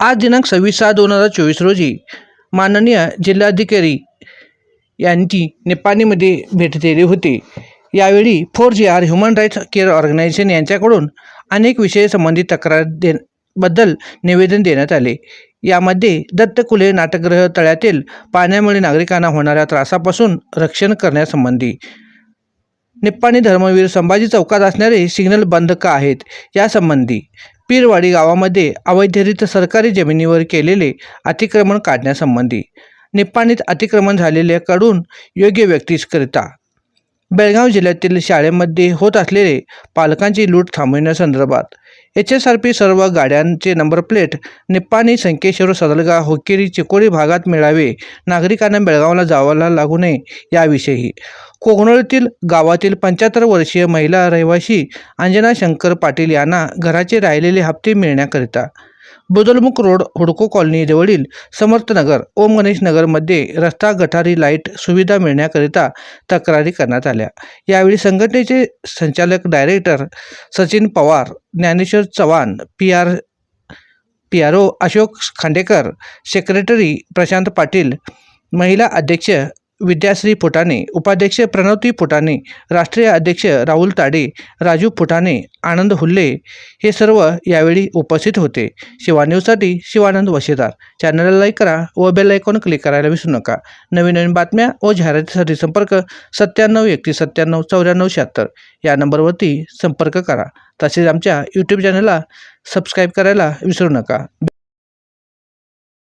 आज दिनांक सव्वीस सहा दोन हजार चोवीस रोजी माननीय जिल्हाधिकारी यांची निपाणीमध्ये भेट दिली होती. यावेळी four G R human rights care organisation यांच्याकडून अनेक विषय संबंधित तक्रार दे बद्दल निवेदन देण्यात आले. यामध्ये दत्तकुले नाटकगृह तळ्यातील पाण्यामुळे नागरिकांना होणाऱ्या त्रासापासून रक्षण करण्यासंबंधी. निप्पाणी धर्मवीर संभाजी चौकात असणारे सिग्नल बंद का आहेत? यासंबंधी पीरवाडी गावामध्ये अवैधरित सरकारी जमिनीवर केलेले अतिक्रमण काढण्यासंबंधी निप्पाणीत अतिक्रमण झालेल्याकडून योग्य व्यक्तीकरिता बेळगाव जिल्ह्यातील शाळेमध्ये होत असलेले पालकांची लूट थांबविण्यासंदर्भात एच एस आर पी सर्व गाड्यांचे नंबर प्लेट निप्पाणी संकेश्वर सदलगा होकेरी चिकोडी भागात मिळावे. नागरिकांना बेळगावला जावायला लागू नये याविषयी. कोकणोळीतील गावातील पंच्याहत्तर वर्षीय महिला रहिवासी अंजना शंकर पाटील यांना घराचे राहिलेले हप्ते मिळण्याकरिता बदलमुख रोड हुडको कॉलनी जवळील समर्थनगर ओम गणेश नगरमध्ये रस्ता गटारी लाइट सुविधा मिळण्याकरिता तक्रारी करण्यात आल्या. यावेळी संघटनेचे संचालक director Sachin Pawar Dnyaneshwar Chavan P R P R O Ashok Khandekar secretary Prashant Patil महिला अध्यक्ष विद्याश्री फुटाणे उपाध्यक्ष प्रणवती फुटाणे राष्ट्रीय अध्यक्ष राहुल ताडे राजू फुटाणे आनंद हुल्ले हे सर्व यावेळी उपस्थित होते. शिवा न्यूजसाठी शिवानंद वशेदार. चॅनलला लाईक करा व बेल आयकॉन क्लिक करायला विसरू नका. नवीन नवीन बातम्या व जाहिरातीसाठी संपर्क सत्त्याण्णव एकतीस सत्त्याण्णव चौऱ्याण्णव शहात्तर. या नंबरवरती संपर्क करा. तसेच आमच्या यूट्यूब चॅनलला सबस्क्राईब करायला विसरू नका.